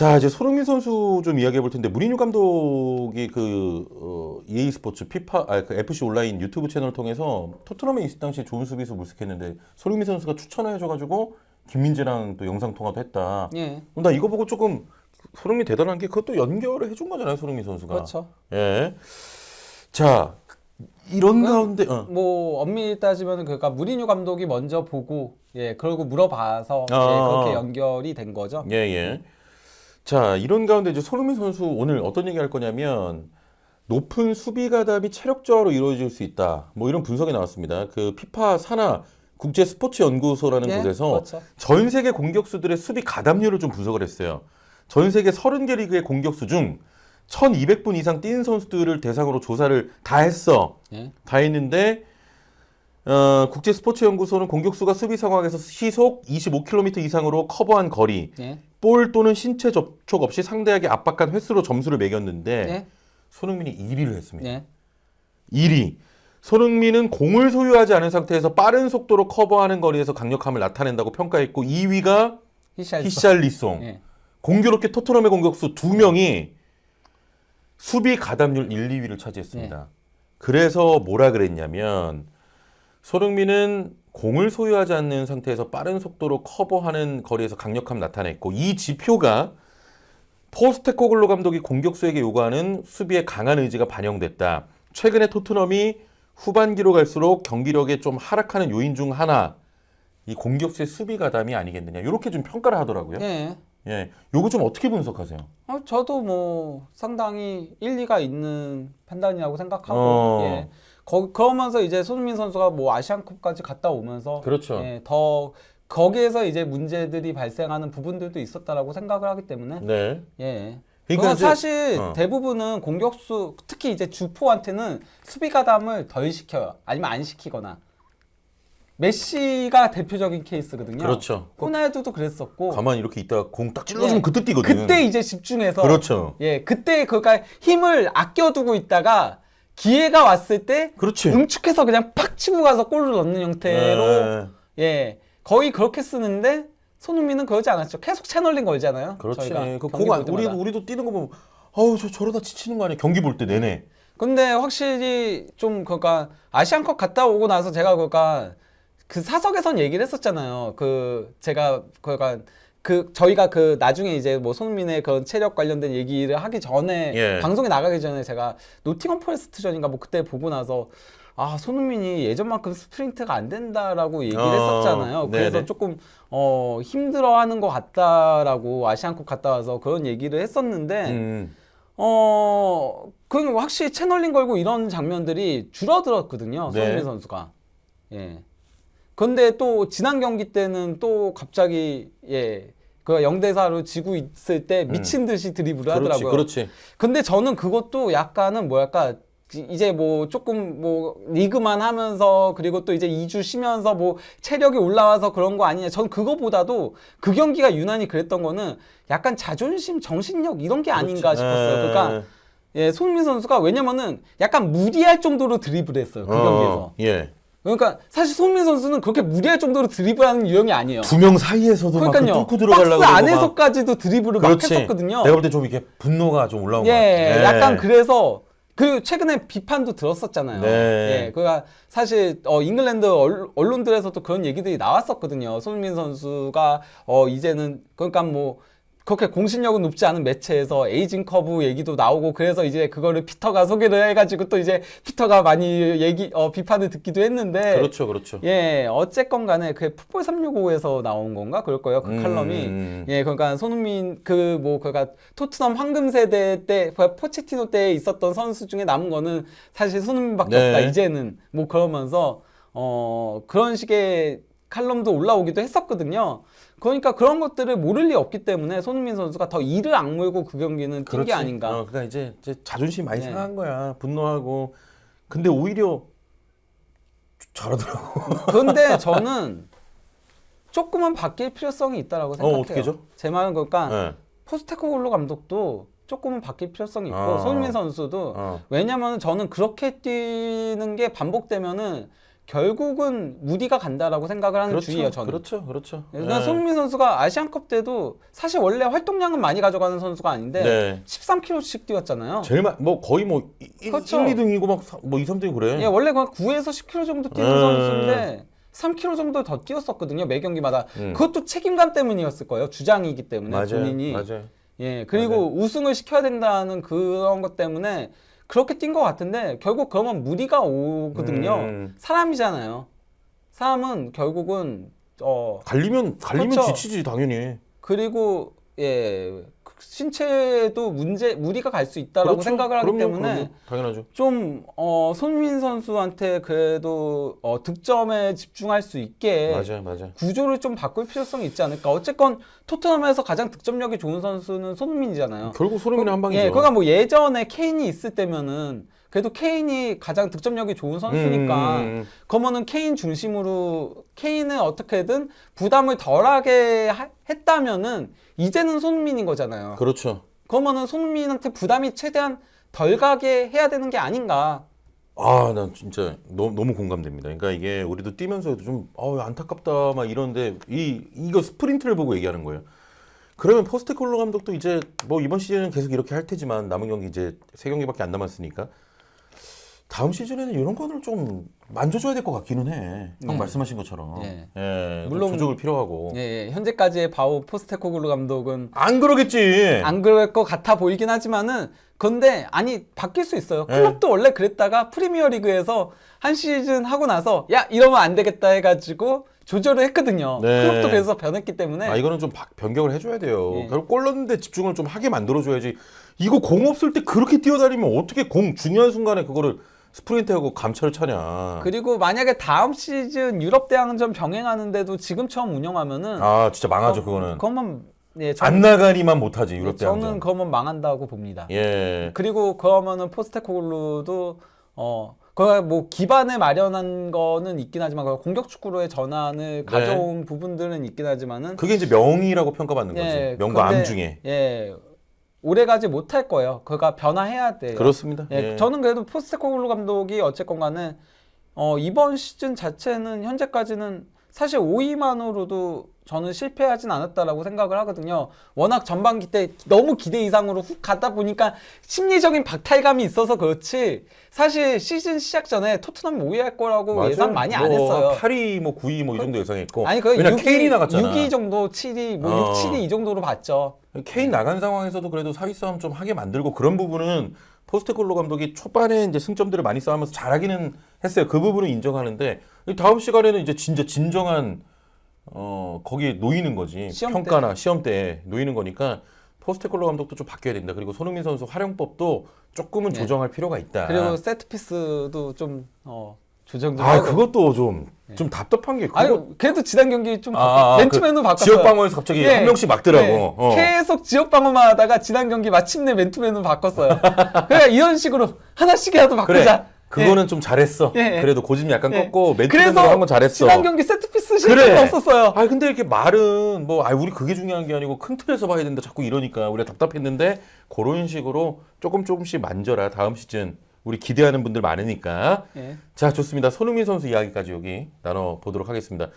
자 이제 손흥민 선수 좀 이야기해 볼 텐데 무리뉴 감독이 그 어, EA 스포츠 피파 아그 FC 온라인 유튜브 채널을 통해서 토트넘에 있을 당시에 좋은 수비수 물색했는데 손흥민 선수가 추천을 해줘가지고 김민재랑 또 영상 통화도 했다. 예. 나 이거 보고 조금 손흥민 대단한 게 그것도 연결을 해준 거잖아요 손흥민 선수가. 그렇죠. 예. 자 이런 가운데 어. 뭐 엄밀히 따지면 그러니까 무리뉴 감독이 먼저 보고 예 그러고 물어봐서 예, 아. 그렇게 연결이 된 거죠. 예, 예. 자, 이런 가운데 이제 손흥민 선수 오늘 어떤 얘기 할 거냐면 높은 수비 가담이 체력 저하로 이루어질 수 있다. 뭐 이런 분석이 나왔습니다. 그 피파 산하 국제 스포츠 연구소라는 예, 곳에서 그렇죠. 전 세계 공격수들의 수비 가담률을 좀 분석을 했어요. 전 세계 30개 리그의 공격수 중 1200분 이상 뛴 선수들을 대상으로 조사를 다 했어. 예. 다 했는데 어, 국제 스포츠 연구소는 공격수가 수비 상황에서 시속 25km 이상으로 커버한 거리, 예. 볼 또는 신체 접촉 없이 상대에게 압박한 횟수로 점수를 매겼는데 예. 손흥민이 1위를 했습니다. 예. 1위. 손흥민은 공을 소유하지 않은 상태에서 빠른 속도로 커버하는 거리에서 강력함을 나타낸다고 평가했고 2위가 히샬. 히샬리송. 예. 공교롭게 토트넘의 공격수 두 명이 수비 가담률 1, 2위를 차지했습니다. 네. 그래서 뭐라 그랬냐면 손흥민은 공을 소유하지 않는 상태에서 빠른 속도로 커버하는 거리에서 강력함 나타냈고 이 지표가 포스테코글로 감독이 공격수에게 요구하는 수비의 강한 의지가 반영됐다. 최근에 토트넘이 후반기로 갈수록 경기력에 좀 하락하는 요인 중 하나 이 공격수의 수비 가담이 아니겠느냐 이렇게 좀 평가를 하더라고요. 예. 예, 요거 좀 어떻게 분석하세요? 어, 저도 뭐 상당히 일리가 있는 판단이라고 생각하고 어. 예. 거, 그러면서 이제 손흥민 선수가 뭐 아시안컵까지 갔다 오면서 그렇죠. 예, 더 거기에서 이제 문제들이 발생하는 부분들도 있었다라고 생각을 하기 때문에 네. 예. 그러니까 이제- 사실 어. 대부분은 공격수 특히 이제 주포한테는 수비 가담을 덜 시켜요. 아니면 안 시키거나. 메시가 대표적인 케이스거든요. 그렇죠. 호날두도 그랬었고 가만히 이렇게 있다가 공 딱 찔러주면 예. 그때 뛰거든. 그때 이제 집중해서 그렇죠. 예, 그때 그러니까 힘을 아껴두고 있다가 기회가 왔을 때 그렇지. 응축해서 그냥 팍 치고 가서 골을 넣는 형태로 네. 예 거의 그렇게 쓰는데 손흥민은 그러지 않았죠. 계속 채널링 걸잖아요. 그렇지. 저희가 그 경기 공, 볼 때마다. 우리도 우리도 뛰는 거 보면 아우 저 저러다 지치는 거 아니야? 경기 볼 때 내내. 근데 확실히 좀 그러니까 아시안컵 갔다 오고 나서 제가 그러니까 그 사석에선 얘기를 했었잖아요. 그 제가 그러니까 그 저희가 그 나중에 이제 뭐 손흥민의 그런 체력 관련된 얘기를 하기 전에 예. 방송에 나가기 전에 제가 노팅엄 포레스트전인가 뭐 그때 보고 나서 아 손흥민이 예전만큼 스프린트가 안 된다라고 얘기를 어, 했었잖아요. 그래서 네네. 조금 어 힘들어하는 것 같다라고 아시안컵 갔다 와서 그런 얘기를 했었는데 음. 어, 그 확실히 채널링 걸고 이런 장면들이 줄어들었거든요. 네. 손흥민 선수가. 예. 근데 또 지난 경기 때는 또 갑자기 예. 그 0대 4로 지고 있을 때 미친 듯이 드리블을 음. 그렇지, 하더라고요. 그렇지. 근데 저는 그것도 약간은 뭐랄까 이- 이제 뭐 조금 뭐 리그만 하면서 그리고 또 이제 2주 쉬면서 뭐 체력이 올라와서 그런 거 아니냐. 전 그거보다도 그 경기가 유난히 그랬던 거는 약간 자존심, 정신력 이런 게 아닌가 그렇지. 싶었어요. 에. 그러니까 예, 손흥민 선수가 왜냐면은 약간 무리할 정도로 드리블했어요. 그 어, 경기에서. 예. 그러니까 사실 손흥민 선수는 그렇게 무리할 정도로 드리블하는 유형이 아니에요. 두 명 사이에서도 막 그러니까요. 뚫고 들어가려고 박스 막. 안에서까지도 드리블을 막 그렇지. 했었거든요. 내가 볼 때 좀 이렇게 분노가 좀 올라온 것 예, 같아. 약간 그래서 그 최근에 비판도 들었었잖아요. 네. 예, 그가 사실 어 잉글랜드 언- 언론들에서도 그런 얘기들이 나왔었거든요. 손흥민 선수가 어 이제는 그러니까 뭐 그렇게 공신력은 높지 않은 매체에서 에이징 커브 얘기도 나오고 그래서 이제 그거를 피터가 소개를 해가지고 또 이제 피터가 많이 얘기 어 비판을 듣기도 했는데 그렇죠, 그렇죠. 예, 어쨌건 간에 그 풋볼 365에서 나온 건가? 그럴 거예요. 그 음, 칼럼이. 음. 예, 그러니까 손흥민 그 뭐 그러니까 토트넘 황금 세대 때그 포체티노 때에 있었던 선수 중에 남은 거는 사실 손흥민밖에 네. 없다. 이제는 뭐 그러면서 어 그런 식의 칼럼도 올라오기도 했었거든요. 그러니까 그런 것들을 모를 리 없기 때문에 손흥민 선수가 더 이를 악물고 그 경기는 뛴 게. 아닌가. 어, 그러니까 이제, 이제 자존심 많이 네. 상한 거야. 분노하고. 근데 오히려 잘하더라고. 그런데 저는 조금은 바뀔 필요성이 있다라고 생각해요. 어떻게죠? 제 말은 그러니까 예. 포스테코글로 감독도 조금은 바뀔 필요성이 있고 어. 손흥민 선수도 어. 왜냐면 저는 그렇게 뛰는 게 반복되면은 결국은 무디가 간다라고 생각을 하는 주의예요, 저는. 그렇죠, 그렇죠. 그러니까 네. 손흥민 선수가 아시안컵 때도 사실 원래 활동량은 많이 가져가는 선수가 아닌데 네. 13kg씩 뛰었잖아요. 제일 많, 뭐 거의 뭐 1, 그렇죠. 2등이고 막뭐 2, 3등이 그래. 예, 원래 그냥 9에서 10kg 정도 뛰는 음. 선수인데 3kg 정도 더 뛰었었거든요. 매 경기마다. 음. 그것도 책임감 때문이었을 거예요. 주장이기 때문에 맞아요, 본인이. 맞아요. 예, 그리고 우승을 시켜야 된다는 그런 것 때문에 그렇게 뛴 것 같은데 결국 그러면 무리가 오거든요. 음. 사람이잖아요. 사람은 결국은 어 갈리면 갈리면 그렇죠. 지치지 당연히. 그리고 예 신체도 문제 무리가 갈 수 있다라고 그렇죠. 생각을 하기 그럼요, 때문에 그럼요. 당연하죠. 좀 어, 손민 선수한테 그래도 어, 득점에 집중할 수 있게 맞아요, 맞아요. 구조를 좀 바꿀 필요성이 있지 않을까. 어쨌건 토트넘에서 가장 득점력이 좋은 선수는 손민이잖아요. 결국 소름이는 한 방이죠. 예, 그러니까 뭐 예전에 케인이 있을 때면은 그래도 케인이 가장 득점력이 좋은 선수니까 음, 음, 음. 그러면은 케인 중심으로 케인을 어떻게든 부담을 덜하게 하- 했다면은 이제는 손민인 거잖아요. 그렇죠. 그러면은 손민한테 부담이 최대한 덜 가게 해야 되는 게 아닌가. 아, 난 진짜 너무, 너무 공감됩니다. 그러니까 이게 우리도 뛰면서도 좀 어, 안타깝다 막 이런데 이 이거 스프린트를 보고 얘기하는 거예요. 그러면 포스테콜로 감독도 이제 뭐 이번 시즌은 계속 이렇게 할 테지만 남은 경기 이제 세 경기밖에 안 남았으니까 다음 시즌에는 이런 거를 좀 만져줘야 될 것 같기는 해. 형 네. 말씀하신 것처럼. 네. 예, 물론- 물론 조정을 필요하고. 예, 예. 현재까지의 바오 포스테코글루 감독은 안 그러겠지. 안 그럴 것 같아 보이긴 하지만은 근데 아니 바뀔 수 있어요. 네. 클럽도 원래 그랬다가 프리미어 리그에서 한 시즌 하고 나서 야 이러면 안 되겠다 해가지고 조절을 했거든요. 네. 클럽도 그래서 변했기 때문에 아 이거는 좀 바- 변경을 해줘야 돼요. 예. 결국 골 넣는데 집중을 좀 하게 만들어줘야지. 이거 공 없을 때 그렇게 뛰어다니면 어떻게 공 중요한 순간에 그거를 스프린트하고 감찰을 차냐. 그리고 만약에 다음 시즌 유럽 대항전 병행하는데도 지금처럼 운영하면은 아 진짜 망하죠 어, 그거는. 그러면 예, 안 나가니만 못하지 유럽 저는 대항전. 그러면 망한다고 봅니다. 예. 그리고 그러면은 포스테코글루도 어 그거 뭐 기반을 마련한 거는 있긴 하지만 그 공격 축구로의 전환을 가져온 부분들은 있긴 하지만은 그게 이제 명이라고 평가받는 거지. 명과 암 중에. 예 오래 가지 못할 거예요. 그가 변화해야 돼요. 그렇습니다. 예, 예. 저는 그래도 포스테코글루 감독이 어쨌건 간에 어, 이번 시즌 자체는 현재까지는 사실 5위만으로도 저는 실패하진 않았다라고 생각을 하거든요. 워낙 전반기 때 너무 기대 이상으로 훅 가다 보니까 심리적인 박탈감이 있어서 그렇지 사실 시즌 시작 전에 토트넘 5위 할 거라고 맞아요. 예상 많이 안 뭐 했어요. 8위 뭐 9위 뭐 이 정도 예상했고. 아니 그 왜냐 6위, 케인이 나갔잖아. 6위 정도, 7위, 뭐 어. 6, 7위 이 정도로 봤죠. 케인 나간 상황에서도 그래도 사위 싸움 좀 하게 만들고 그런 부분은 포스테콜로 감독이 초반에 이제 승점들을 많이 쌓으면서 잘하기는 했어요. 그 부분은 인정하는데 이 다음 시간에는 이제 진짜 진정한 어 거기에 놓이는 거지 시험 평가나 시험 때 놓이는 거니까 포스테콜로 감독도 좀 바뀌어야 된다. 그리고 손흥민 선수 활용법도 조금은 네. 조정할 필요가 있다. 그리고 세트 피스도 좀 어, 조정 좀 아 하고. 그것도 좀 좀 답답한 게 그거 아니 그래도 지난 경기 좀 아, 아, 아, 맨투맨으로 그 바꿨어요. 지역 방어에서 갑자기 예. 한 명씩 막더라고. 네. 어. 계속 지역 방어만 하다가 지난 경기 마침내 맨투맨으로 바꿨어요. 그러니까 이런 식으로 하나씩이라도 그래. 바꾸자. 그거는 좀 잘했어. 예, 예. 그래도 고집이 약간 예. 꺾고 멘트맨으로 한 건 잘했어. 지난 경기 세트피스 실패가 그래. 없었어요. 아 근데 이렇게 말은 뭐 아 우리 그게 중요한 게 아니고 큰 틀에서 봐야 된다 자꾸 이러니까 우리가 답답했는데 그런 식으로 조금 조금씩 만져라 다음 시즌 우리 기대하는 분들 많으니까 예. 자 좋습니다 손흥민 선수 이야기까지 여기 나눠 보도록 하겠습니다.